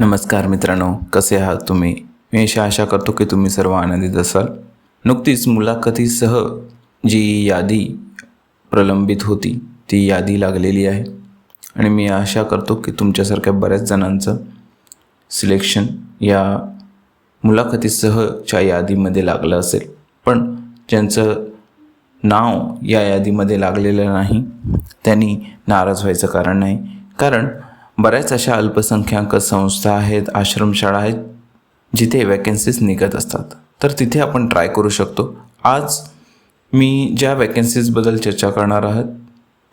नमस्कार मित्रांनो कसे आहात तुम्ही? मी अशी आशा करतो की तुम्ही सर्व आनंदित असाल. नुकतीच मुलाखतीसह जी यादी प्रलंबित होती ती यादी लागलेली आहे. आणि मी आशा करतो की तुमच्यासारख्या बऱ्याच जणांचं सिलेक्शन या मुलाखतीसहच्या यादीमध्ये लागलं असेल. पण ज्यांचं नाव या यादीमध्ये लागलेलं नाही त्यांनी नाराज व्हायचं कारण नाही. कारण बऱ्याच अशा अल्पसंख्याक संस्था आहेत आश्रमशाळा आहेत जिथे वॅकन्सीज निघत असतात. तर तिथे आपण ट्राय करू शकतो. आज मी ज्या वॅकन्सीजबद्दल चर्चा करणार आहात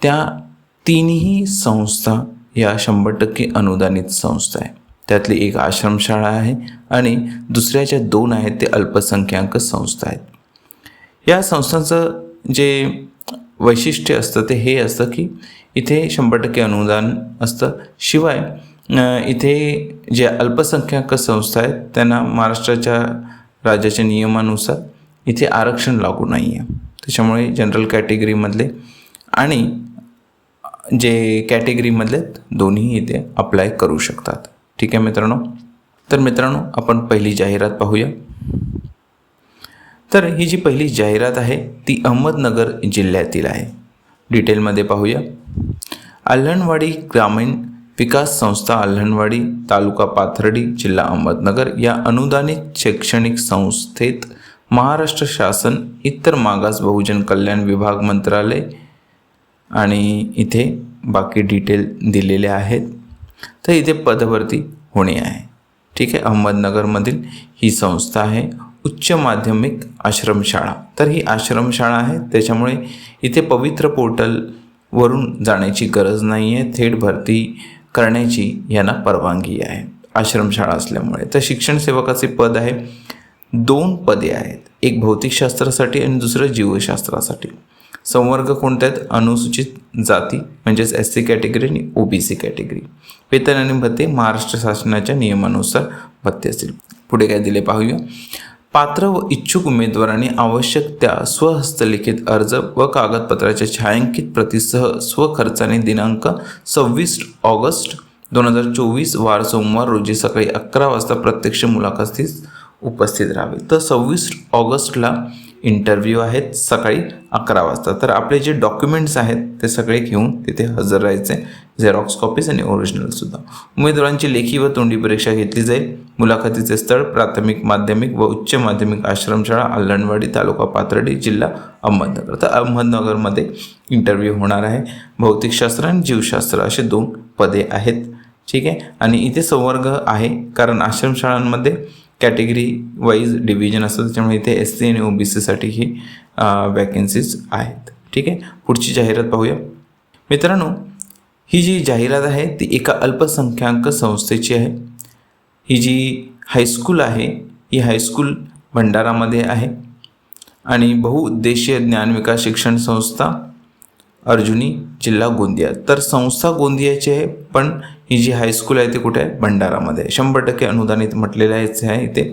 त्या तीनही संस्था या शंभर टक्के अनुदानित संस्था आहे. त्यातली एक आश्रमशाळा आहे आणि दुसऱ्या ज्या दोन आहेत ते अल्पसंख्याक संस्था आहेत. या संस्थांचं जे वैशिष्ट्य असतं ते हे असतं की इथे शंभर टक्के अनुदान असतं. शिवाय इथे जे अल्पसंख्याक संस्था आहेत त्यांना महाराष्ट्राच्या राज्याच्या नियमानुसार इथे आरक्षण लागू नाही आहे त्याच्यामुळे जनरल कॅटेगरीमधले आणि जे कॅटेगरीमधले दोन्ही इथे अप्लाय करू शकतात. ठीक आहे मित्रांनो? तर मित्रांनो आपण पहिली जाहिरात पाहूया. तर ही जी पहिली जाहिरात आहे ती अहमदनगर जिल्ह्यातील आहे. डिटेलमध्ये पाहूया. अल्हणवाडी ग्रामीण विकास संस्था अल्हणवाडी तालुका पाथर्डी जिल्हा अहमदनगर या अनुदानित शैक्षणिक संस्थेत महाराष्ट्र शासन इतर मागास बहुजन कल्याण विभाग मंत्रालय आणि इथे बाकी डिटेल दिलेले आहेत. तर इथे पदभरती होणे आहे. ठीक आहे अहमदनगरमधील ही संस्था आहे. उच्च माध्यमिक आश्रमशाळा. तर ही आश्रमशाळा आहे त्याच्यामुळे इथे पवित्र पोर्टलवरून जाण्याची गरज नाही आहे थेट भरती करण्याची यांना परवानगी आहे. आश्रमशाळा असल्यामुळे. तर शिक्षण सेवकाचे पद आहे दोन पदे आहेत. एक भौतिकशास्त्रासाठी आणि दुसरं जीवशास्त्रासाठी. संवर्ग कोणते आहेत अनुसूचित जाती म्हणजेच एस सी कॅटेगरी आणि ओ बी सी कॅटेगरी वेतन आणि भत्ते महाराष्ट्र शासनाच्या नियमानुसार भत्ते असतील. पुढे काय दिले पाहूया? पात्र व इच्छुक उमेदवारांनी आवश्यक त्या स्वहस्तलिखित अर्ज व कागदपत्राच्या छायांकित प्रतीसह स्वखर्चाने दिनांक सव्वीस ऑगस्ट दोन हजार चोवीस वार सोमवार रोजी सकाळी अकरा वाजता प्रत्यक्ष मुलाखतीस उपस्थित राहावे. तर सव्वीस ऑगस्टला इंटरव्ह्यू आहेत सकाळी अकरा वाजता. तर आपले जे डॉक्युमेंट्स आहेत ते सगळे घेऊन तिथे हजर राहायचे झेरॉक्स कॉपीज आणि ओरिजिनलसुद्धा उमेदवारांची लेखी व तोंडी परीक्षा घेतली जाईल. मुलाखतीचे स्थळ प्राथमिक माध्यमिक व उच्च माध्यमिक आश्रमशाळा अल्लणवाडी तालुका पाथर्डी जिल्हा अहमदनगर. तर अहमदनगरमध्ये इंटरव्ह्यू होणार आहे. भौतिकशास्त्र आणि जीवशास्त्र असे दोन पदे आहेत. ठीक आहे? आणि इथे संवर्ग आहे कारण आश्रमशाळांमध्ये कॅटेगरी वाईज डिव्हिजन असतं. त्याच्यामुळे इथे एस सी आणि ओ बी सीसाठी ही वॅकन्सीज आहेत. ठीक आहे? पुढची जाहिरात पाहूया. मित्रांनो ही जी जाहिरात आहे ती एका अल्पसंख्याक संस्थेची आहे. ही जी हायस्कूल आहे ही हायस्कूल भंडारामध्ये आहे. आणि बहुउद्देशीय ज्ञानविकास शिक्षण संस्था अर्जुनी जिल्हा गोंदिया. तर संस्था गोंदियाची आहे पण ही जी हायस्कूल आहे ती कुठे आहे? भंडारामध्ये शंभर टक्के अनुदानित म्हटलेलं आहे आहे इथे.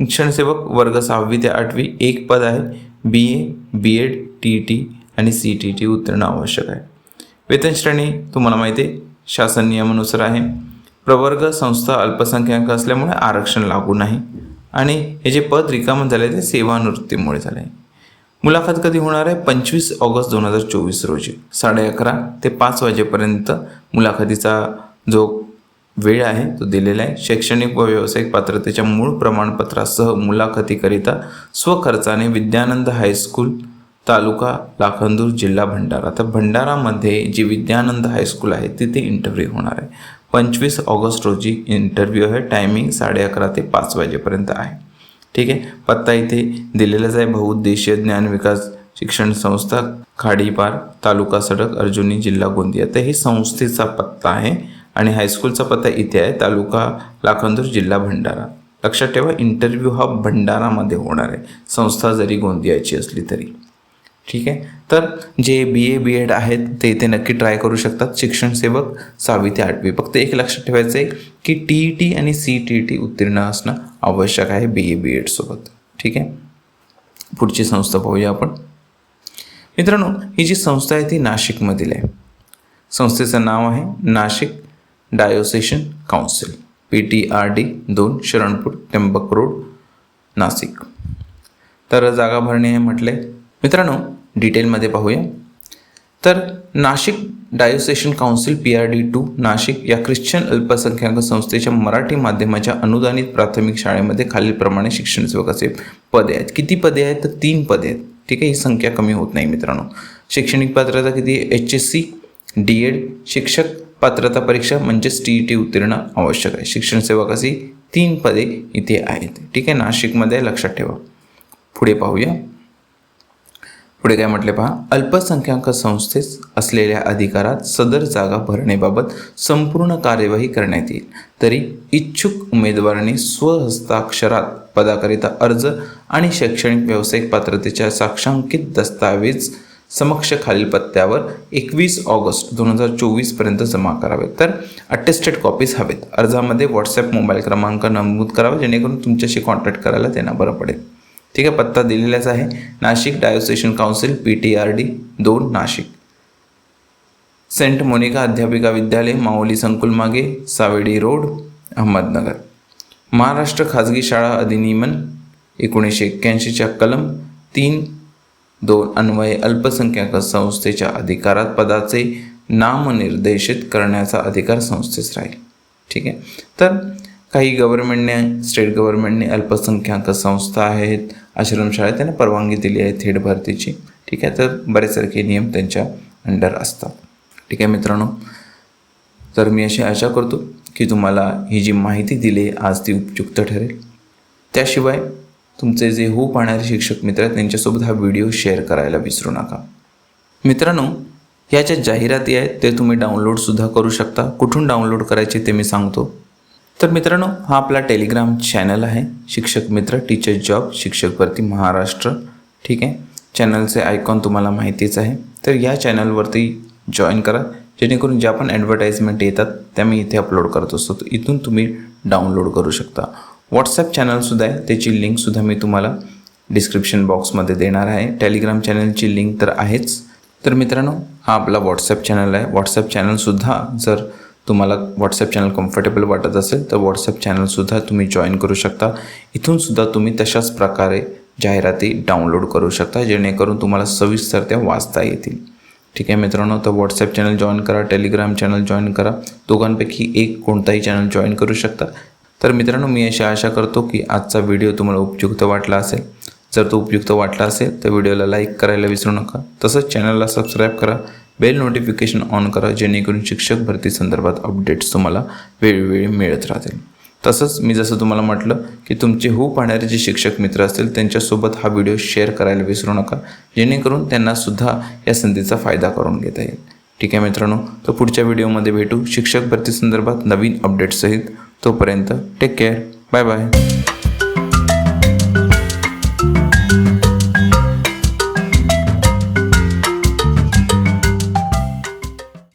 शिक्षणसेवक वर्ग सहावी ते आठवी एक पद आहे. B A B Ed T T आणि सी टी टी उत्तीर्ण आवश्यक आहे. वेतन श्रेणी तुम्हाला माहिती आहे शासन नियमानुसार आहे. प्रवर्ग संस्था अल्पसंख्याक असल्यामुळे आरक्षण लागू नाही. आणि हे जे पद रिकामं झाले ते सेवानिवृत्तीमुळे झाले आहे मुलाखत कधी होणार आहे? पंचवीस ऑगस्ट दोन हजार चोवीस रोजी. साडे अकरा ते पाच वाजेपर्यंत मुलाखतीचा जो वेळ आहे तो दिलेला आहे. शैक्षणिक व व्यावसायिक पात्रतेच्या मूळ प्रमाणपत्रासह मुलाखतीकरिता स्वखर्चाने विद्यानंद हायस्कूल तालुका लाखंदूर जिल्हा भंडारा. तर भंडारामध्ये जी विद्यानंद हायस्कूल आहे तिथे इंटरव्ह्यू होणार आहे. पंचवीस ऑगस्ट रोजी इंटरव्ह्यू आहे. टायमिंग साडे अकरा ते पाच वाजेपर्यंत आहे. ठीक आहे? पत्ता इथे दिलेलाच आहे. बहुउद्देशीय ज्ञान विकास शिक्षण संस्था खाडीपार तालुका सडक अर्जुनी जिल्हा गोंदिया. तर ही संस्थेचा पत्ता आहे. आणि हायस्कूलचा पत्ता इथे आहे तालुका लाखंदूर जिल्हा भंडारा. लक्षात ठेवा इंटरव्ह्यू हा भंडारामध्ये होणार आहे. संस्था जरी गोंदियाची असली तरी. ठीक आहे? तर जे बी ए बी एड आहेत ते इथे नक्की ट्राय करू शकतात. शिक्षण सेवक सहावी ते आठवी. फक्त एक लक्षात ठेवायचं आहे की टी ई टी आणि सी टी ई टी उत्तीर्ण असणं आवश्यक आहे बी ए बी एडसोबत ठीक आहे? पुढची संस्था पाहूया आपण. मित्रांनो ही जी संस्था आहे ती नाशिकमधील आहे. संस्थेचं नाव आहे Nashik diocesan council P T R D दोन शरणपूर टेंबक रोड नाशिक. तर जागा भरणे हे म्हटले. मित्रांनो डिटेलमध्ये पाहूया. तर Nashik diocesan council P R D two Nashik या ख्रिश्चन अल्पसंख्याक संस्थेच्या मराठी माध्यमाच्या अनुदानित प्राथमिक शाळेमध्ये खालीलप्रमाणे शिक्षण सेवकाचे पदे आहेत. किती पदे आहेत? तर तीन पदे आहेत. ठीक आहे ही संख्या कमी होत नाही मित्रांनो. शैक्षणिक पात्रता किती H S C D Ed शिक्षक पात्रता परीक्षा म्हणजेच टी ई टी उत्तीर्ण आवश्यक आहे. शिक्षण सेवकाची तीन पदे इथे आहेत. ठीक आहे नाशिकमध्ये लक्षात ठेवा. पुढे पाहूया. पुढे काय म्हटले पहा? अल्पसंख्याक संस्थेस असलेल्या अधिकारात सदर जागा भरण्याबाबत संपूर्ण कार्यवाही करण्यात येईल. तरी इच्छुक उमेदवारांनी स्वहस्ताक्षरात पदाकरिता अर्ज आणि शैक्षणिक व्यावसायिक पात्रतेच्या साक्षांकित दस्तावेज समक्ष खालील पत्त्यावर एकवीस ऑगस्ट दोन हजार चोवीसपर्यंत जमा करावेत तर अटेस्टेड कॉपीज हवेत. अर्जामध्ये व्हॉट्सॲप मोबाईल क्रमांक नमूद करावा जेणेकरून तुमच्याशी कॉन्टॅक्ट करायला त्यांना बरं पडेल. ठीक आहे पत्ता दिलेलाच आहे. Nashik diocesan council P T R D दोन नाशिक. सेंट मोनिका अध्यापिका विद्यालय माऊली संकुल मागे सावेडी रोड अहमदनगर. महाराष्ट्र खाजगी शाळा अधिनियमन एकोणीसशे एक्क्याऐंशीच्या कलम तीन दोन अन्वये अल्पसंख्याक संस्थेच्या अधिकारात पदाचे नामनिर्देशित करण्याचा अधिकार संस्थेस राहील. ठीक आहे? तर काही गव्हर्नमेंटने स्टेट गव्हर्नमेंटने अल्पसंख्याक संस्था आहेत आश्रमशाळा त्यांना परवानगी दिली आहे थेट भरतीची. ठीक आहे? तर बरेचसारखे नियम त्यांच्या अंडर असतात. ठीक आहे मित्रांनो? तर मी अशी आशा करतो की तुम्हाला ही जी माहिती दिली आहे आज ती उपयुक्त ठरेल. त्याशिवाय तुमचे जे हो पाहणारे शिक्षक मित्र आहेत त्यांच्यासोबत हा व्हिडिओ शेअर करायला विसरू नका. मित्रांनो ह्या ज्या जाहिराती आहेत ते तुम्ही डाउनलोडसुद्धा करू शकता. कुठून डाउनलोड करायचे ते मी सांगतो. तर मित्रांनो हा आपला टेलिग्राम चॅनल आहे. शिक्षक मित्र टीचर जॉब शिक्षक भरती महाराष्ट्र. ठीक आहे? चॅनलचे आयकॉन तुम्हाला माहितीच आहे. तर या चॅनलवरती जॉईन करा. जेणेकरून ज्या पण ॲडव्हर्टाईजमेंट येतात त्या मी इथे अपलोड करत असतो. तर इथून तुम्ही डाउनलोड करू शकता. व्हॉट्सॲप चॅनलसुद्धा आहे. त्याची लिंकसुद्धा मी तुम्हाला डिस्क्रिप्शन बॉक्समध्ये देणार आहे. टेलिग्राम चॅनलची लिंक तर आहेच. तर मित्रांनो हा आपला व्हॉट्सॲप चॅनल आहे. व्हॉट्सॲप चॅनलसुद्धा जर तुम्हाला व्हॉट्सअप चॅनल कम्फर्टेबल वाटत असेल तर व्हॉट्सअप चॅनलसुद्धा तुम्ही जॉईन करू शकता. इथूनसुद्धा तुम्ही तशाच प्रकारे जाहिराती डाउनलोड करू शकता जेणेकरून तुम्हाला सविस्तर त्या वाचता येतील. ठीक आहे मित्रांनो तर व्हॉट्सअप चॅनल जॉईन करा टेलिग्राम चॅनल जॉईन करा. दोघांपैकी एक कोणताही चॅनल जॉईन करू शकता. तर मित्रांनो मी अशी आशा करतो की आजचा व्हिडिओ तुम्हाला उपयुक्त वाटला असेल. जर तो उपयुक्त वाटला असेल तर व्हिडिओला लाईक करायला विसरू नका. तसंच चॅनलला सबस्क्राईब करा. बेल नोटिफिकेशन ऑन करा जेणेकरून शिक्षक भरती संदर्भात अपडेट्स तुम्हाला वेळोवेळी मिळत राहतील. तसंच मी जसं तुम्हाला म्हटलं की तुमचे हो पाहणारे जे शिक्षक मित्र असतील त्यांच्यासोबत हा व्हिडिओ शेअर करायला विसरू नका. जेणेकरून त्यांनासुद्धा या संधीचा फायदा करून घेता येईल. ठीक आहे मित्रांनो तर पुढच्या व्हिडिओमध्ये भेटू. शिक्षक भरती संदर्भात नवीन अपडेट्ससहित तोपर्यंत टेक केअर बाय बाय